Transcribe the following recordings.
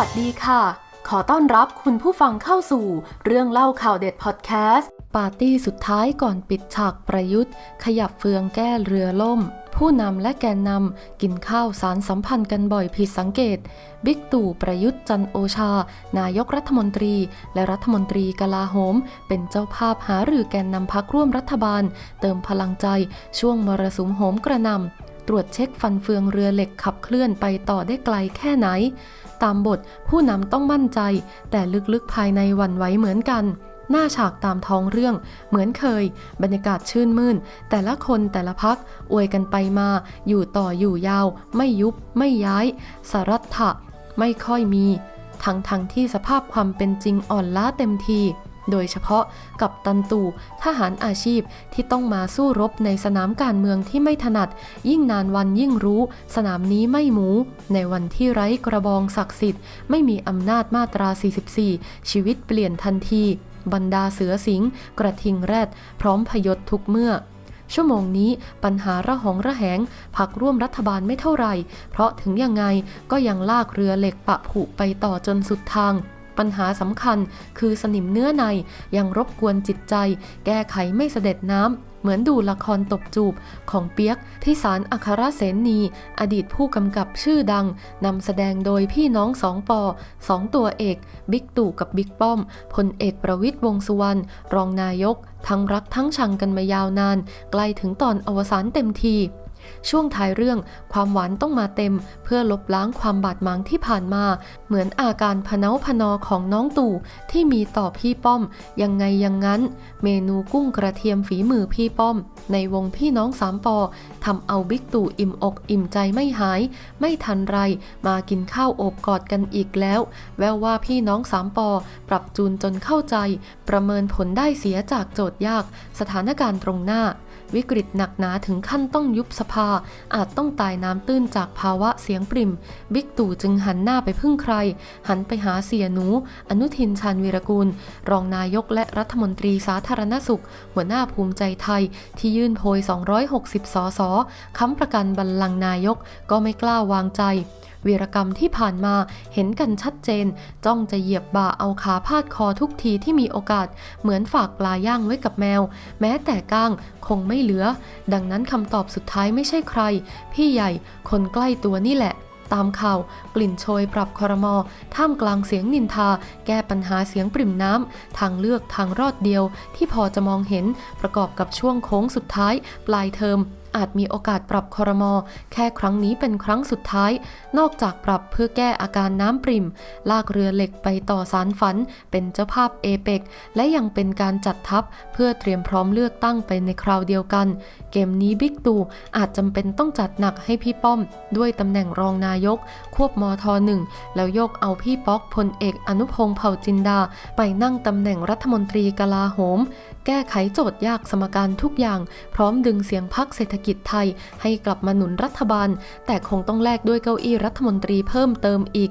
วัสดีค่ะ ขอต้อนรับคุณผู้ฟังเข้าสู่ เรื่องเล่าข่าวเด็ดพอดแคสต์ ปาร์ตี้สุดท้ายก่อนปิดฉากประยุทธ์ ขยับเฟืองแก้เรือล่ม ผู้นำและแกนนำกินข้าวสารสัมพันธ์กันบ่อยผิดสังเกต บิ๊กตู่ประยุทธ์จันโอชา นายกรัฐมนตรี และรัฐมนตรีกลาโหม เป็นเจ้าภาพหารือแกนนำพักร่วมรัฐบาล เติมพลังใจช่วงมรสุมโหมกระนำ ตรวจเช็คฟันเฟืองเรือเหล็กขับเคลื่อนไปต่อได้ไกลแค่ไหน ตามบทผู้นำต้องมั่นใจ แต่ลึกๆภายในวันไหวเหมือนกัน หน้าฉากตามท้องเรื่อง เหมือนเคย บรรยากาศชื่นมื่น แต่ละคนแต่ละพักอวยกันไปมา อยู่ต่ออยู่ยาว ไม่ยุบ ไม่ย้าย สารัตถะไม่ค่อยมี ทั้งทั้งๆที่สภาพความเป็นจริงอ่อนล้าเต็มที โดยเฉพาะกับตันตูทหารอาชีพที่ต้องมาสู้รบในสนามการเมืองที่ไม่ถนัด ยิ่งนานวันยิ่งรู้ สนามนี้ไม่หมู ในวันที่ไร้กระบองศักดิ์สิทธิ์ไม่มีอำนาจมาตรา 44 ชีวิตเปลี่ยนทันที บรรดาเสือสิง กระทิงแรด พร้อมพยศทุกเมื่อชั่วโมงนี้ปัญหาระหองระแหงพักร่วมรัฐบาลไม่เท่าไหร่ เพราะถึงยังไงก็ยังลากเรือเหล็กปะผุไปต่อจนสุดทาง ปัญหาสำคัญคือสนิมเนื้อในยังรบกวนจิตใจ แก้ไขไม่เสด็จน้ำเหมือนดูละครตบจูบของเปียกพิสารอัครเสนี อดีตผู้กำกับชื่อดังนำแสดงโดยพี่น้องสองปอสองตัวเอก บิ๊กตู่กับบิ๊กป้อมพลเอกประวิตยวงษ์สุวรรณรองนายก ทั้งรักทั้งชังกันมายาวนาน ใกล้ถึงตอนอวสานเต็มที ช่วงท้ายเรื่องความหวานต้องมาเต็ม เพื่อลบล้างความบาดหมางที่ผ่านมา เหมือนอาการพเนาพนอของน้องตู่ที่มีต่อพี่ป้อม ยังไงยังงั้น เมนูกุ้งกระเทียมฝีมือพี่ป้อม ในวงพี่น้องสามปอทำเอาบิ๊กตู่อิ่มอกอิ่มใจไม่หาย ไม่ทันไรมากินข้าวโอบกอดกันอีกแล้ว แววว่าพี่น้องสามปอปรับจูนจนเข้าใจ ประเมินผลได้เสียจากโจทย์ยาก สถานการณ์ตรงหน้า วิกฤตหนักหนาถึงขั้นต้องยุบสภา อาจต้องตายน้ำตื้นจากภาวะเสียงปริ่ม บิ๊กตู่จึงหันหน้าไปพึ่งใคร หันไปหาเสียหนู อนุทินชาญวีรกูล รองนายกและรัฐมนตรีสาธารณสุข หัวหน้าภูมิใจไทยที่ยื่นโพย 260 สสค้ำประกันบัลลังก์นายกก็ไม่กล้าวางใจวีรกรรมที่ผ่านมาเห็นกันชัดเจน จ้องจะเหยียบบ่าเอาขาพาดคอทุกทีที่มีโอกาส เหมือนฝากปลาย่างไว้กับแมว แม้แต่ก้างคงไม่เหลือ ดังนั้นคำตอบสุดท้ายไม่ใช่ใคร พี่ใหญ่คนใกล้ตัวนี่แหละ ตามข่าว กลิ่นโชยปรับคอรมอท่ามกลางเสียงนินทา แก้ปัญหาเสียงปริ่มน้ำ ทางเลือกทางรอดเดียว ที่พอจะมองเห็นประกอบกับช่วงโค้งสุดท้าย ปลายเทอม อาจมีโอกาสปรับคอรมอแค่ครั้งนี้เป็นครั้งสุดท้าย นอกจากปรับเพื่อแก้อาการน้ำปริม ลากเรือเหล็กไปต่อสารฝัน เป็นเจ้าภาพเอเปกและยังเป็นการจัดทัพเพื่อเตรียมพร้อมเลือกตั้งไปในคราวเดียวกัน เกมนี้บิ๊กตู่อาจจำเป็นต้องจัดหนักให้พี่ป้อม ด้วยตำแหน่งรองนายก ควบมทหนึ่งแล้วยกเอาพี่ป๊อกพลเอกอนุพงษ์เผ่าจินดา ไปนั่งตำแหน่งรัฐมนตรีกลาโหม แก้ไขโจทย์ยากสมการทุกอย่าง พร้อมดึงเสียงพักเศรษฐกิจไทย ให้กลับมาหนุนรัฐบาล แต่คงต้องแลกด้วยเก้าอี้รัฐมนตรีเพิ่มเติมอีก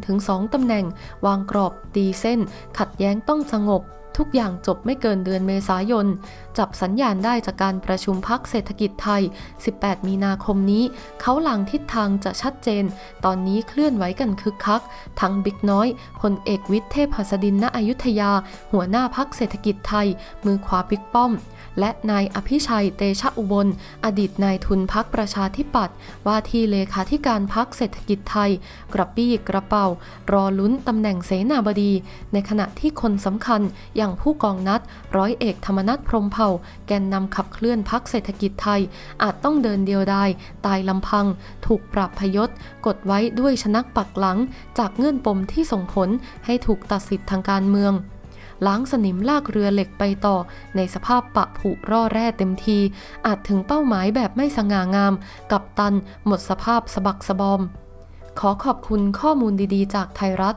1-2ตำแหน่ง วางกรอบตีเส้น ขัดแย้งต้องสงบ ทุกอย่างจบไม่เกินเดือนเมษายน จับสัญญาณได้จากการประชุมพักเศรษฐกิจไทย 18 มีนาคมนี้ เขาหลังทิศทางจะชัดเจน ตอนนี้เคลื่อนไหวกันคึกคัก ทั้งบิ๊กน้อยพลเอกวิทย์เทพหัสดินณอยุธยา หัวหน้าพักเศรษฐกิจไทย มือขวาบิ๊กป้อม และนายอภิชัยเตชะอุบล อดีตนายทุนพักประชาธิปัตย์ว่าที่เลขาธิการพักเศรษฐกิจไทย กระปี้กระเป๋า รอลุ้นตำแหน่งเสนาบดี ในขณะที่คนสำคัญอยางผู้กองนัด ร้อยเอกธรรมนัฐพรมเผ่า แกนนำขับเคลื่อนพักเศรษฐกิจไทย อาจต้องเดินเดียวดาย ตายลำพัง ถูกปรับพยศ กดไว้ด้วยชนักปักหลัง จากเงื่อนปมที่ส่งผลให้ถูกตัดสิทธิ์ทางการเมืองล้างสนิมลากเรือเหล็กไปต่อ ในสภาพปะผุร่อแร่เต็มที อาจถึงเป้าหมายแบบไม่สง่างาม กับตันหมดสภาพสะบักสะบอม ขอขอบคุณข้อมูลดีๆ จากไทยรัฐ